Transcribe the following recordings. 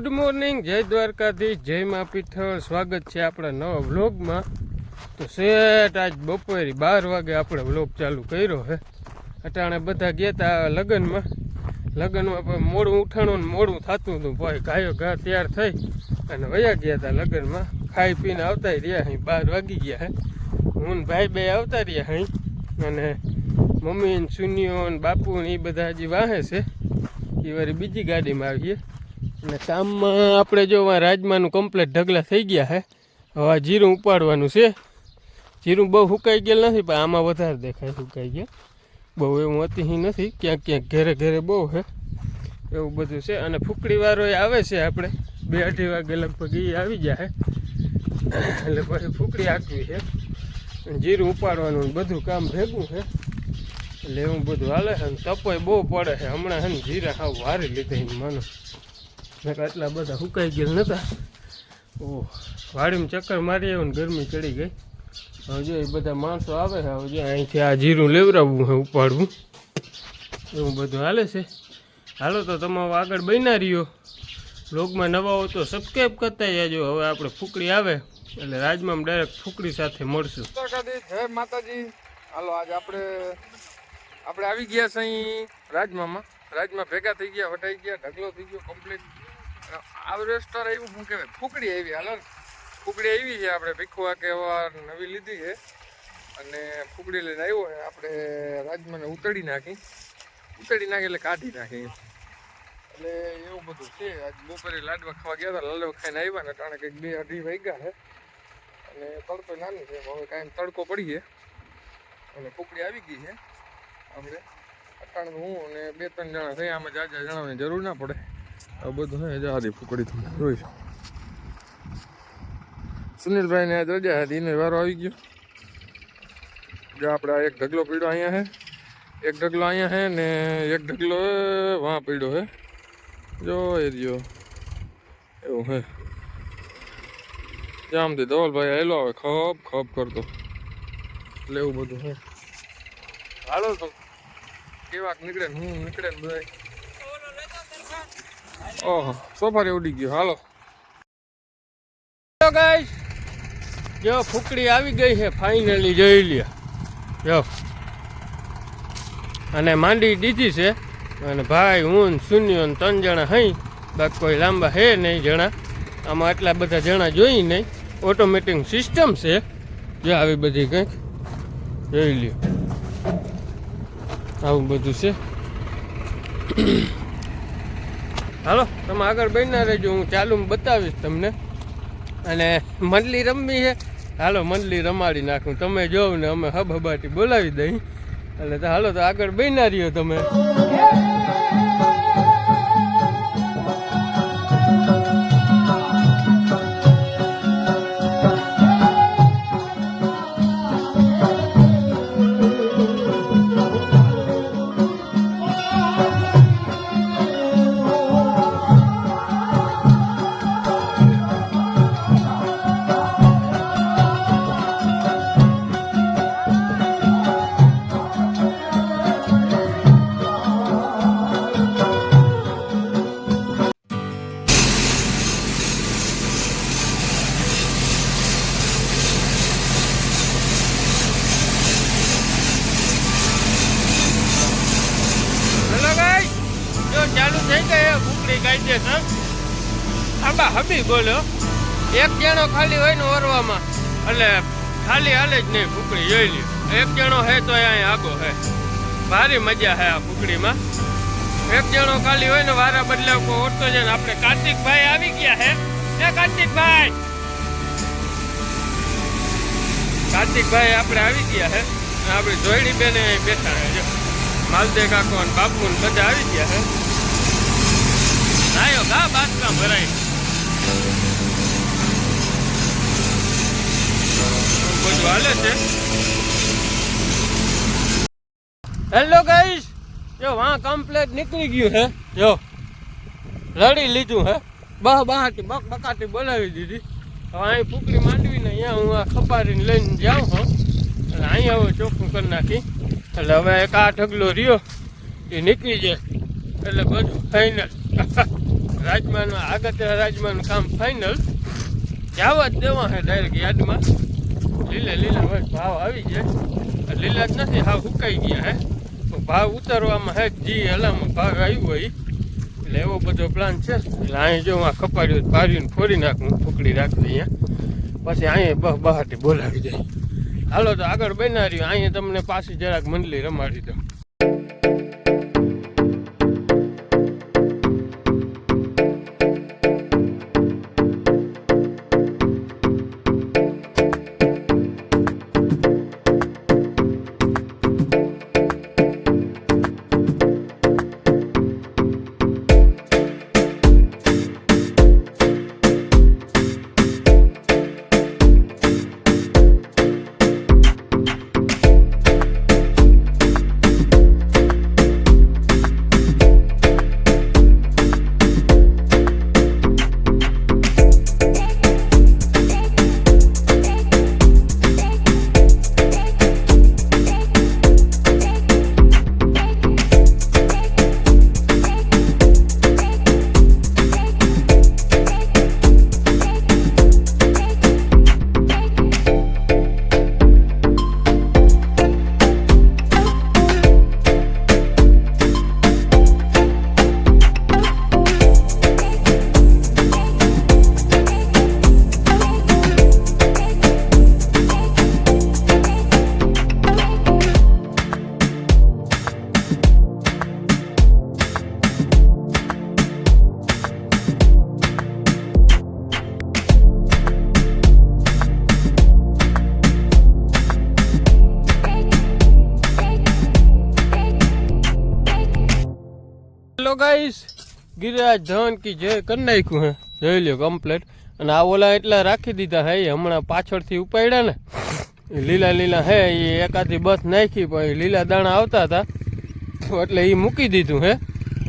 Good morning જય દ્વારકાધીશ, જય મા પીઠળ. સ્વાગત છે આપણા નવા વ્લોગમાં. તો સેટ આજ બપોરે બાર વાગે આપણે વ્લોગ ચાલુ કર્યો હે. અટાણે બધા ગયા હતા લગ્નમાં. લગ્નમાં પણ મોડું ઉઠાણું ને મોડું થતું હતું. ભાઈ ગાયો ઘા તૈયાર થઈ અને વયા ગયા હતા લગ્નમાં. ખાઈ પીને આવતા રહ્યા અહીં બાર વાગી ગયા હે. હું ભાઈ બે આવતા રહ્યા અહીં અને મમ્મી ને સુનિયો બાપુ ને એ બધા હજી વાહે છે. એ વારી બીજી ગાડીમાં આવીએ. અને કામમાં આપણે જો રાજમાનું કમ્પ્લેટ ઢગલા થઈ ગયા છે હવે જીરું ઉપાડવાનું છે. જીરું બહુ સુકાઈ ગયેલ નથી, પણ આમાં વધારે દેખાય સુકાઈ ગયા. બહુ એવું અતિહી નથી, ક્યાંક ક્યાંક ઘેરે ઘેરે બહુ છે એવું બધું છે. અને ફૂકડીવાળો એ આવે છે આપણે, બે અઢી વાગે લગભગ એ આવી જાય એટલે પછી ફૂકડી આપવી છે જીરું ઉપાડવાનું બધું કામ ભેગું છે એટલે એવું બધું હાલે છે. અને તપોય બહુ પડે છે. હમણાં છે ને જીરા હાવ વારી લીધા માનો. આટલા બધા સુકાઈ ગયેલ નતા. ઓહ, વાડીમાં ચક્કર મારી આવ્યો ને ગરમી ચડી ગઈ. હવે જો એ બધા માણસો આવે છે, હવે અહીંથી આ જીરું લેવડાવવું છે, ઉપાડવું. એવું બધું હાલે છે. હાલો તો તમે આગળ બન્યા રહ્યો. બ્લોગમાં નવા હો તો સબસ્ક્રાઈબ કરતા જાજો. હવે આપણે ફૂકડી આવે, એટલે રાજમાં ડાયરેક્ટ ફૂકડી સાથે મળશું. જય માતાજી. હાલો, આજે આપણે આપણે આવી ગયા છે અહીં રાજમામાં. રાજમાં ભેગા થઈ ગયા વટાઈ ગયા, ઢગલો થઈ ગયો કમ્પ્લીટ હાર્વેસ્ટર આવ્યું, શું કહેવાય? ફૂકડી આવી, હાલો ફૂકડી આવી છે આપણે ભીખવા કે નવી લીધી છે. અને ફૂકડી લઈને આવ્યો હોય આપણે રાજમાને ઉતરી નાખી. ઉતરી નાખી એટલે કાઢી નાખી. એટલે એવું બધું છે, આજ બપોરે લાડવા ખાવા ગયા હતા, લાડવા ખાઈને આવ્યા ને ટાણે કંઈક બે અઢી વાગ્યા છે. અને તડકો નાની છે, હવે કાંઈ તડકો પડી છે. અને ફૂકડી આવી ગઈ છે. આપણે અટાણે હું અને બે ત્રણ જણા થઈ આમાં જાજા જણાવવાની જરૂર ના પડે. આ બધું હે જવા ફૂકડી તમે જોઈ સુનિલભાઈ ને આજ રજા હતી એને વારો આવી ગયો. જો આપણે આ એક ઢગલો પીડ્યો અહીંયા હે, એક ઢગલો અહીંયા હે ને એક ઢગલો વાં પીડ્યો હે. જો એ રહ્યો. એવું હે. જામથી ધવલભાઈ આવેલો આવે, ખપ ખપ કરતો. એટલે એવું બધું હે. હાલો તો, કેવાક નીકળે હું નીકળે ને બધા ઓહો સોફારી ઉડી ગયો, હાલો. ગાઈસ જો ફૂકડી આવી ગઈ છે ફાઇનલી જોઈ લ્યો. જો. અને માંડી દીધી છે, અને ભાઈ, હું શૂન્ય ત્રણ જણા હઈ, બાકી કોઈ લાંબા હે નહીં જણા. આમાં આટલા બધા જણા જોઈ નહીં. ઓટોમેટિક સિસ્ટમ છે. જો આવી બધી કંઈક. જોઈ લ્યો. આવું બધું છે. હાલો, તમે આગળ બનના રહેજો, હું ચાલુ બતાવીશ તમને. અને મંડલી રમવી છે? હાલો, મંડલી રમાડી નાખું. તમે જોવ ને અમે હબ હબાટી બોલાવી દઈ. એટલે હાલો, તો આગળ બનના રહ્યો તમે. કાયદેસર આબા હબી બોલ્યો એક જણો ખાલી હોય ને ઓરવામાં. એટલે ખાલી હાલે જ નહીં ફૂકડી જોઈ લ્યો. એક જણો હે તો અહીંયા આગો હે. ભારી મજા હે આ ફૂકડીમાં એક જણો ખાલી હોય ને વારા બદલાવ કોઈ ઓટતો છે ને આપણે કાર્તિકભાઈ આવી ગયા હે. એ કાર્તિકભાઈ! કાર્તિકભાઈ આપણે આવી ગયા હે. આપણી જોઈડી બેને અહીં બેઠા હે માલદે કાકો અને બાપુ બધા આવી ગયા હે. નાયો ગા બાંધકામ ભરાય બધું હાલે છે હેલો ગાઈસ જો, વાં કમ્પ્લેટ નીકળી ગયું હે. જો, લડી લીધું હે. બહ બહાટી બક બકાટી બોલાવી દીધી. હવે અહીં ફૂકડી માંડવીને અહીંયા હું આ ખપારીને લઈને જાઉં, હો. અને અહીંયા હવે ચોખ્ખું કરી નાખી. એટલે હવે એક આ ઢગલો રહ્યો, એ નીકળી જાય. એટલે બધું ફાઇનલ રાજમાનું આગળ રાજમાનું કામ ફાઇનલ જવા જ દેવા છે ડાયરેક્ટ યાદમાં. લીલે, લીલા હોય, ભાવ આવી જાય લીલા જ નથી, હાવ હુકાઈ ગયા હે. તો ભાવ ઉતારવામાં હે જી હલામાં ભાવ આવ્યો હોય. એટલે એવો બધો પ્લાન છે. એટલે અહીં જો આ કપાડ્યું પાડ્યું ફોડી નાખું, ફૂકડી રાખી અહીંયા. પછી અહીંયા બહ બહારથી બોલાવી જાય. હાલો તો આગળ બનાવ્યું અહીંયા તમને પાછી જરાક મંડલી રમાડી દઉં. ગિરિરાજ ધન કી જય કરી નાખ્યું હે. જોઈ લ્યો કમ્પ્લેટ અને આ ઓલા એટલા રાખી દીધા હે હમણાં પાછળથી ઉપાડ્યા ને. લીલા લીલા હે, એ એકાદી બસ નાખી, પણ લીલા દાણા આવતા હતા. એટલે એ મૂકી દીધું હે.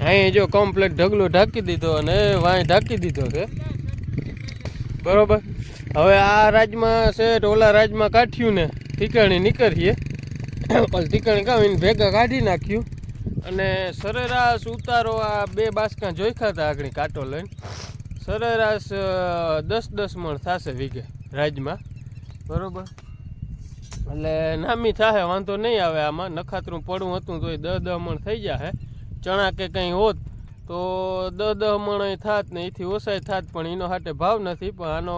અહીં જો કમ્પ્લેટ ઢગલો ઢાંકી દીધો અને વાંય ઢાંકી દીધો છે. બરોબર? હવે આ રાજમાં છે ઓલા રાજમાં કાઢ્યું ને ઠીકાણી નીકળીએ. પછી કામ કાઢીને ભેગા કાઢી નાખ્યું. અને સરેરાશ ઉતારો આ બે બાસકા જોઈખા હતા આગળ કાંટો લઈને. સરેરાશ દસ દસ મણ થશે વીઘે રાજમાં. બરોબર? એટલે નામી થાય વાંધો નહીં આવે આમાં. નખાતરું પડવું હતું તો એ દસ દસ મણ થઈ જાય ચણા કે કંઈ હોત તો દસ દસ મણ થાત ને એથી ઓછાય થાત, પણ એનો હાટે ભાવ નથી. પણ આનો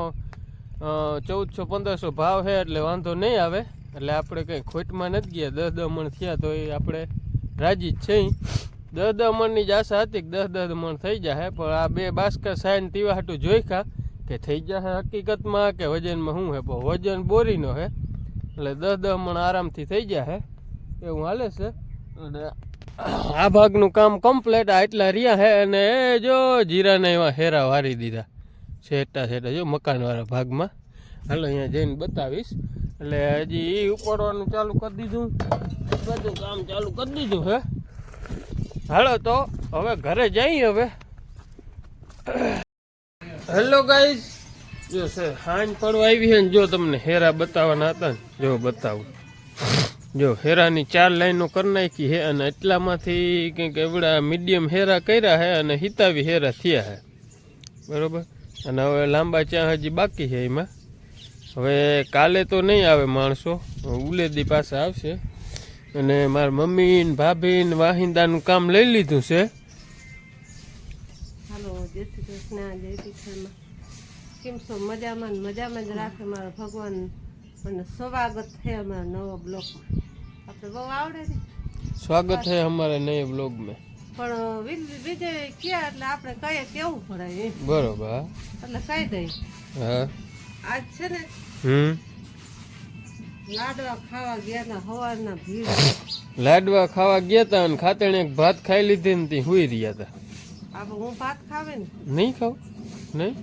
ચૌદસો પંદરસો ભાવ છે એટલે વાંધો નહીં આવે. એટલે આપણે કંઈ ખોટમાં નથી ગયા. દસ દસ મણ થયા તો એ આપણે રાજી છે. દસ દસ મણની જ આશા હતી કે દસ દસ મણ થઈ જાય પણ આ બે બાસ્કા સાઈન તીવા હાટું જોઈખા કે થઈ જશે હકીકતમાં કે વજનમાં શું હે? પણ વજન બોરીનો હે. એટલે દસ દસ મણ આરામથી થઈ જશે એવું હાલે છે. અને આ ભાગનું કામ કમ્પ્લેટ, આ એટલા રહ્યા હે અને એ જો જીરાને એવા હેરા વારી દીધા. છેટા છેટા જો મકાનવાળા ભાગમાં. હાલો અહીંયા જઈને બતાવીશ. એટલે હજી એ ઉપાડવાનું ચાલુ કરી દીધું. બધું કામ ચાલુ કરી દીધું, હે? હાલો તો, હવે ઘરે જઈએ હવે. હેલો ગાઈઝ જો છે, હાંજ પડવા આવી છે ને જો તમને હેરા બતાવવાના હતા ને, જો બતાવું. જો હેરાની ચાર લાઈનો કરી નાખી હે અને એટલામાંથી કંઈક એવડા મીડિયમ હેરા કર્યા છે અને હિતાવી હેરા થયા છે. બરોબર? અને હવે લાંબા ચા હજી બાકી છે એમાં. હવે કાલે તો નહીં આવે માણસો. ઉલેદી પાસે આવશે. અને મારા મમ્મી ને ભાભી ને વાહિંદાનું કામ લઈ લીધું છે. હાલો જય કૃષ્ણ જય શ્રી કેમ છો? મજામાં મજામાં જ રાખે મારો ભગવાન. અને સ્વાગત છે અમારા નવા બ્લોગમાં. આપણે બહુ આવડે ને? સ્વાગત છે અમારા નવા બ્લોગમાં. પણ વિજય ક્યાં? એટલે આપણે કઈ કેવું પડે બરોબર. એટલે કહી દઈ. હા. આજ છે ને હમ? લાડવા ખાવા ગયા હતા સવારના ભીડ. લાડવા ખાવા ગયા તા અને ખાતેણે એક ભાત ખાઈ લીધી ને તી હુઈ રહ્યા તા. આપણે હું ભાત ખાવે ને? નહીં ખાવ? નહીં?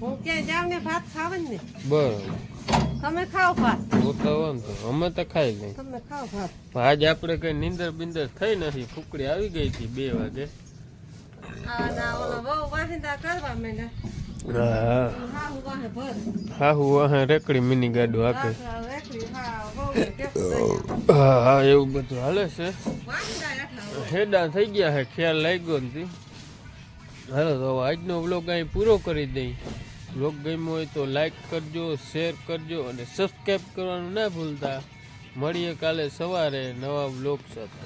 હું ક્યાંય જાવ ને ભાત ખાવે ને? બરોબર. તમે ખાઓ ભાત. તો તો વાંધો અમે તો ખાઈ લઈ તમે ખાઓ ભાત. આજ આપણે કઈ નીંદર બિંદર થઈ નથી. ફૂકડી આવી ગઈ હતી બે વાગે. આ ના ઓલા બહુ વાહિંદા કરવા માંડ્યા. હા હા. હું, હા, રેકડી મિની ગાડું હાકે. હા હા, એવું બધું હાલે છે. હેડા થઈ ગયા છે ખ્યાલ લાગ્યો નથી. હાલો, તો આજનો વ્લોગ અહીં પૂરો કરી દઈ. વ્લોગ ગમ્યો હોય તો લાઈક કરજો, શેર કરજો અને સબસ્ક્રાઈબ કરવાનું ના ભૂલતા. મળીએ કાલે સવારે નવા વ્લોગ સાથે.